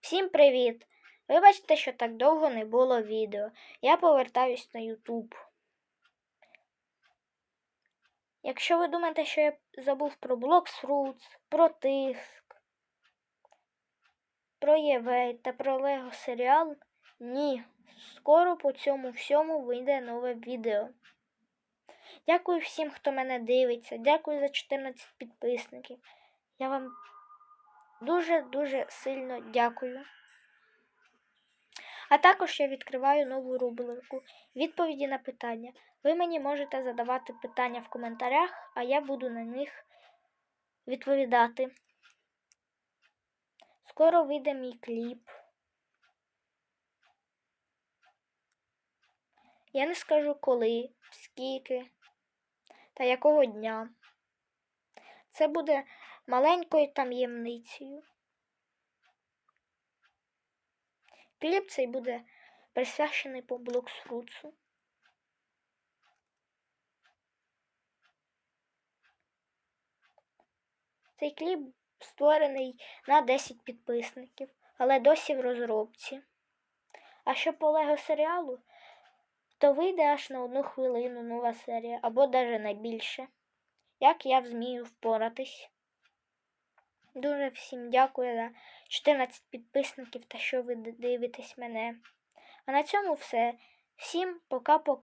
Всім привіт! Вибачте, що так довго не було відео. Я повертаюсь на YouTube. Якщо ви думаєте, що я забув про Blox Fruits, про тиск, про ЄВ та про Лего серіал, ні. Скоро по цьому всьому вийде нове відео. Дякую всім, хто мене дивиться. Дякую за 14 підписників. Я вам дуже-дуже сильно дякую. А також я відкриваю нову рубрику відповіді на питання. Ви мені можете задавати питання в коментарях, а я буду на них відповідати. Скоро вийде мій кліп. Я не скажу коли, скільки та якого дня. Це буде маленькою таємницею. Кліп цей буде присвячений по Блоксфруцу. Цей кліп створений на 10 підписників, але досі в розробці. А що по Лего серіалу, то вийде аж на одну хвилину нова серія, або навіть на більше. Як я змію впоратись. Дуже всім дякую за 14 підписників та що ви дивитесь мене. А на цьому все. Всім пока-пока.